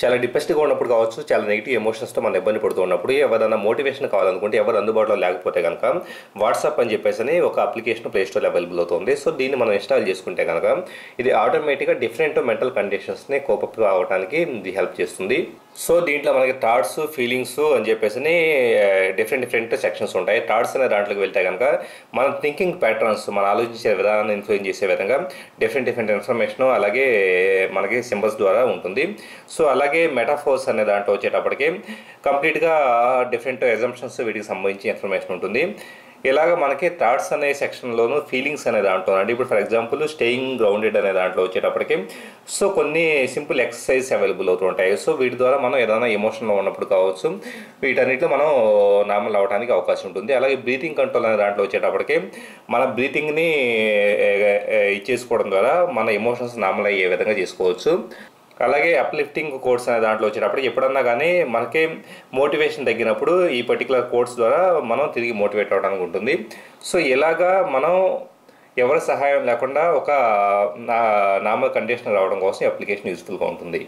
చాలా డిప్రెస్డ్గా ఉన్నప్పుడు కావచ్చు చాలా నెగిటివ్ ఎమోషన్స్తో మనం ఇబ్బంది పడుతూ ఉన్నప్పుడు ఎవరైనా మోటివేషన్ కావాలనుకుంటే ఎవరు అందుబాటులో లేకపోతే కనుక వాట్సాప్ అని చెప్పేసి అని ఒక అప్లికేషన్ ప్లేస్టోర్ అవైలబుల్ అవుతుంది. సో దీన్ని మనం ఇన్స్టాల్ చేసుకుంటే కనుక ఇది ఆటోమేటిక్గా డిఫరెంట్ మెంటల్ కండిషన్స్ని కోపప్ అవడానికి ఇది హెల్ప్ చేస్తుంది. సో దీంట్లో మనకి థాట్స్ ఫీలింగ్స్ అని చెప్పేసి డిఫరెంట్ డిఫరెంట్ సెక్షన్స్ ఉంటాయి. థాట్స్ అనే దాంట్లోకి వెళ్తే కనుక మన థింకింగ్ ప్యాటర్న్స్ మన ఆలోచించే విధానాన్ని ఇన్ఫ్లుయెన్స్ చేసే విధంగా డిఫరెంట్ డిఫరెంట్ ఇన్ఫర్మేషన్ అలాగే మనకి సింబల్స్ ద్వారా ఉంటుంది. సో అలాగే అలాగే మెటాఫోర్స్ అనే దాంట్లో వచ్చేటప్పటికి కంప్లీట్గా డిఫరెంట్ ఎగ్జంప్షన్స్ వీటికి సంబంధించి ఇన్ఫర్మేషన్ ఉంటుంది. ఇలాగ మనకి థాట్స్ అనే సెక్షన్లోను ఫీలింగ్స్ అనే దాంట్లో అండి. ఇప్పుడు ఫర్ ఎగ్జాంపుల్ స్టేయింగ్ గ్రౌండెడ్ అనే దాంట్లో వచ్చేటప్పటికి సో కొన్ని సింపుల్ ఎక్సర్సైజ్ అవైలబుల్ అవుతూ ఉంటాయి. సో వీటి ద్వారా మనం ఏదైనా ఎమోషన్లో ఉన్నప్పుడు కావచ్చు వీటన్నిటిలో మనం నార్మల్ అవ్వడానికి అవకాశం ఉంటుంది. అలాగే బ్రీతింగ్ కంట్రోల్ అనే దాంట్లో వచ్చేటప్పటికి మన బ్రీతింగ్ని ఇచ్చేసుకోవడం ద్వారా మన ఎమోషన్స్ నార్మల్ అయ్యే విధంగా చేసుకోవచ్చు. అలాగే అప్లిఫ్టింగ్ కోడ్స్ అనే దాంట్లో వచ్చినప్పుడు ఎప్పుడన్నా కానీ మనకి మోటివేషన్ తగ్గినప్పుడు ఈ పర్టికులర్ కోడ్స్ ద్వారా మనం తిరిగి మోటివేట్ అవడానికి ఉంటుంది. సో ఇలాగా మనం ఎవరి సహాయం లేకుండా ఒక నార్మల్ కండిషన్ రావడం కోసం అప్లికేషన్ యూస్ఫుల్గా ఉంటుంది.